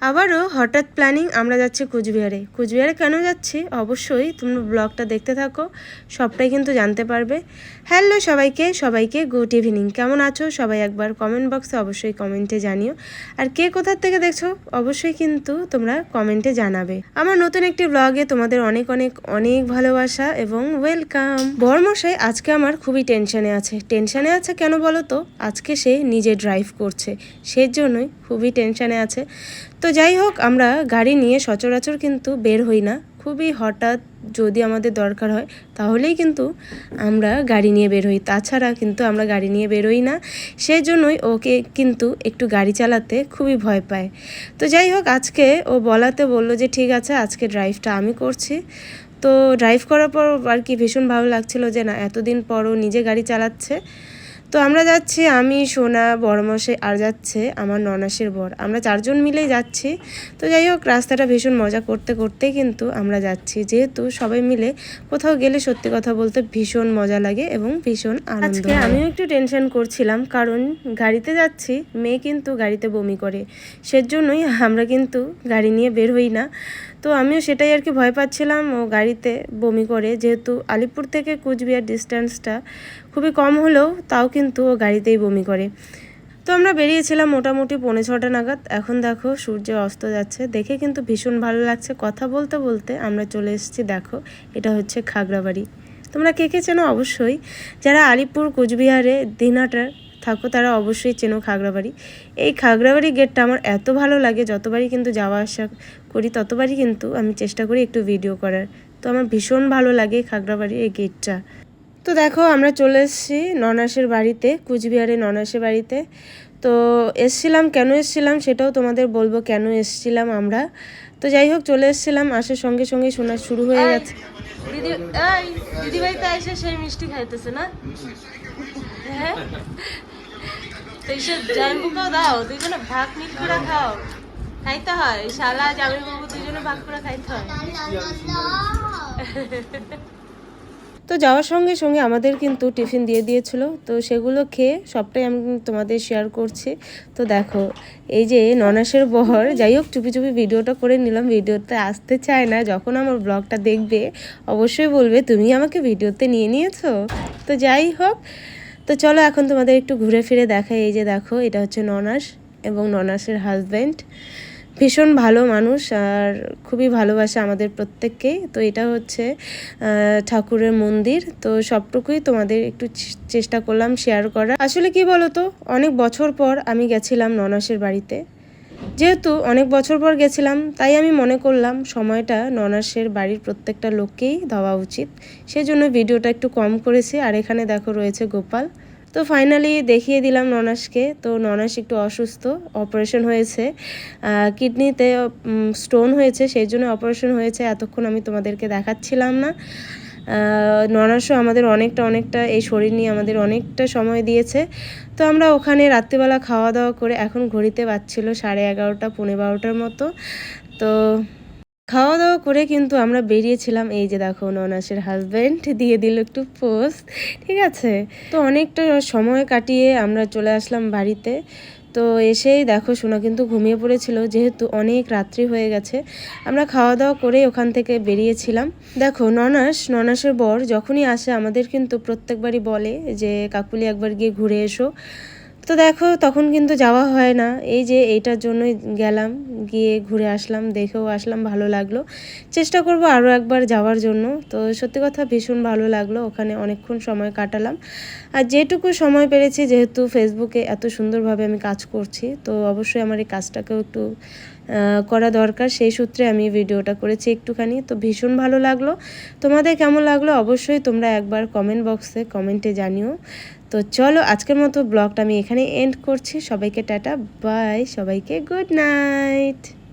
আবারও হঠাৎ প্ল্যানিং, আমরা যাচ্ছি কুচবিহারে। কুচবিহারে কেন যাচ্ছি? অবশ্যই তোমরা ব্লগটা দেখতে থাকো, সবটাই কিন্তু জানতে পারবে। হ্যালো সবাইকে সবাইকে গুড ইভিনিং। কেমন আছো? সবাই একবার কমেন্ট বক্সে অবশ্যই কমেন্টে জানিও। আর কে কোথার থেকে দেখছ? অবশ্যই কিন্তু তোমরা কমেন্টে জানাবে। আমার নতুন একটি ব্লগে তোমাদের অনেক অনেক অনেক ভালোবাসা এবং ওয়েলকাম। বর্মশাই, আজকে আমার খুবই টেনশনে আছে। টেনশনে আছে কেন বলো তো? আজকে সে নিজে ড্রাইভ করছে। সেই জন্যই খুবই টেনশানে আছে। তো যাই হোক, আমরা গাড়ি নিয়ে সচরাচর কিন্তু বের হই না। খুবই হঠাৎ যদি আমাদের দরকার হয়, তাহলেই কিন্তু আমরা গাড়ি নিয়ে বের হই। তাছাড়া কিন্তু আমরা গাড়ি নিয়ে বেরোই না। সেই জন্যই ওকে কিন্তু একটু গাড়ি চালাতে খুবই ভয় পায়। তো যাই হোক, আজকে ও বলাতে বলল যে, ঠিক আছে, আজকে ড্রাইভটা আমি করছি। তো ড্রাইভ করার পর আর কি ভীষণ ভালো লাগছিল যে, না, এতদিন পর ও নিজে গাড়ি চালাচ্ছে। তো আমরা যাচ্ছি আমি সোনা বড়মশাই আর যাচ্ছে আমার ননাসের বর। আমরা চারজন মিলেই যাচ্ছি। তো যাই হোক রাস্তাটা ভীষণ মজা করতে করতেই কিন্তু আমরা যাচ্ছি। যেহেতু সবাই মিলে কোথাও গেলে সত্যি কথা বলতে ভীষণ মজা লাগে এবং ভীষণ আনন্দ আজকে আমিও একটু টেনশন করছিলাম কারণ গাড়িতে যাচ্ছি মেয়ে কিন্তু গাড়িতে বমি করে। সেজন্যই আমরা কিন্তু গাড়ি নিয়ে বের হই না। তো আমিও সেটাই আর কি ভয় পাচ্ছিলাম ও গাড়িতে বমি করে। যেহেতু আলিপুর থেকে কুচবিহার ডিস্টেন্সটা খুবই কম হলেও তাও কিন্তু ও গাড়িতেই বমি করে। তো আমরা বেরিয়েছিলাম মোটামুটি পৌনে ছটা নাগাদ। এখন দেখো সূর্য অস্ত যাচ্ছে। দেখে কিন্তু ভীষণ ভালো লাগছে। কথা বলতে বলতে আমরা চলে এসেছি, দেখো, এটা হচ্ছে খাগড়াবাড়ি। তোমরা কে কে চেনো? অবশ্যই যারা আলিপুর, কুচবিহারে দিনহাটার থাকো, তারা অবশ্যই চেনো খাগড়াবাড়ি। এই খাগড়াবাড়ি গেটটা আমার এত ভালো লাগে, যতবারই কিন্তু যাওয়া আসা করি, ততবারই কিন্তু আমি চেষ্টা করি একটু ভিডিও করার। তো আমার ভীষণ ভালো লাগে খাগড়াবাড়ির এই গেটটা তো দেখো আমরা চলে এসেছি ননাসের বাড়িতে কুচবিহারে ননাসের বাড়িতে। তো এসছিলাম কেন এসছিলাম সেটাও তোমাদের বলব কেন এসছিলাম আমরা। তো যাই হোক চলে এসছিলাম আসার সঙ্গে সঙ্গে শোনা শুরু হয়ে গেছে। দিদি এই দিদি বাড়িতে এসে সেই মিষ্টি খাইতেছে না? হ্যাঁ? তো এইসব জামাইবাবুকেও দাও দুইজনে ভাগ মিল করে খাও। খাইতে হয় শালা জামাইবাবু দুইজনে ভাগ করে খাইতে হয়। তো যাওয়ার সঙ্গে সঙ্গে আমাদের কিন্তু টিফিন দিয়ে দিয়েছিল। তো সেগুলো খেয়ে সবটাই আমি তোমাদের শেয়ার করছি। তো দেখো, এই যে ননাসের বহর যাই হোক, চুপি চুপি ভিডিওটা করে নিলাম। ভিডিওতে আসতে চায় না, যখন আমার ব্লগটা দেখবে, অবশ্যই বলবে, তুমি আমাকে ভিডিওতে নিয়ে নিয়েছো? তো যাই হোক, তো চলো এখন তোমাদের একটু ঘুরে ফিরে দেখাই। এই যে দেখো, এটা হচ্ছে ননাস এবং ননাসের হাজব্যান্ড ভীষণ ভালো মানুষ আর খুবই ভালোবাসে আমাদের প্রত্যেককেই তো এটা হচ্ছে ঠাকুরের মন্দির। তো সবটুকুই তোমাদের একটু চেষ্টা করলাম শেয়ার করা আসলে কি বলো তো অনেক বছর পর আমি গেছিলাম ননাসের বাড়িতে। যেহেতু অনেক বছর পর গেছিলাম, তাই আমি মনে করলাম সময়টা ননাসের বাড়ির প্রত্যেকটা লোককেই দেওয়া উচিত। সেই জন্য ভিডিওটা একটু কম করেছি, আর এখানে দেখো রয়েছে গোপাল। তো ফাইনালি দেখিয়ে দিলাম ননাসকে। তো ননাস একটু অসুস্থ অপারেশন হয়েছে। কিডনিতে স্টোন হয়েছে, সেই জন্য অপারেশন হয়েছে। এতক্ষণ আমি তোমাদেরকে দেখাচ্ছিলাম না। ননাসও আমাদের অনেকটা অনেকটা, এই শরীর নিয়ে আমাদের অনেকটা সময় দিয়েছে। তো আমরা ওখানে রাত্রিবেলা খাওয়া দাওয়া করে এখন ঘড়িতে পাচ্ছিল সাড়ে এগারোটা পনেরো বারোটার মতো। তো খাওয়া দাওয়া করে কিন্তু আমরা বেরিয়েছিলাম এই যে দেখো ননাসের হাজব্যান্ড দিয়ে দিল একটু পোস্ট ঠিক আছে? তো অনেকটা সময় কাটিয়ে আমরা চলে আসলাম বাড়িতে। তো এসেই দেখো সোনা কিন্তু ঘুমিয়ে পড়েছিল, যেহেতু অনেক রাত্রি হয়ে গেছে। আমরা খাওয়া দাওয়া করে ওখান থেকে বেরিয়েছিলাম। দেখো ননাস, ননাসের বর যখনই আসে আমাদের কিন্তু প্রত্যেকবারই বলে যে, কাকুলি একবার গিয়ে ঘুরে এসো। তো দেখো তখন কিন্তু যাওয়া হয় না। এই যে এইটার জন্যই গেলাম। গিয়ে ঘুরে আসলাম, দেখেও আসলাম, ভালো লাগল। চেষ্টা করব আরও একবার যাওয়ার জন্য। তো সত্যি কথা ভীষণ ভালো লাগল, ওখানে অনেকক্ষণ সময় কাটালাম। আর যেটুকু সময় পেরেছি, যেহেতু ফেসবুকে এত সুন্দরভাবে আমি কাজ করছি, তো অবশ্যই আমার এই কাজটাকেও একটু করা দরকার। সেই সূত্রে আমি ভিডিওটা করেছি একটুখানি। তো ভীষণ ভালো লাগল। তোমাদের কেমন লাগল? অবশ্যই তোমরা একবার কমেন্ট বক্সে কমেন্টে জানিও। তো চলো, আজকের মতো ব্লগটা আমি এখানে এন্ড করছি। সবাইকে টাটা বাই সবাইকে গুড নাইট night.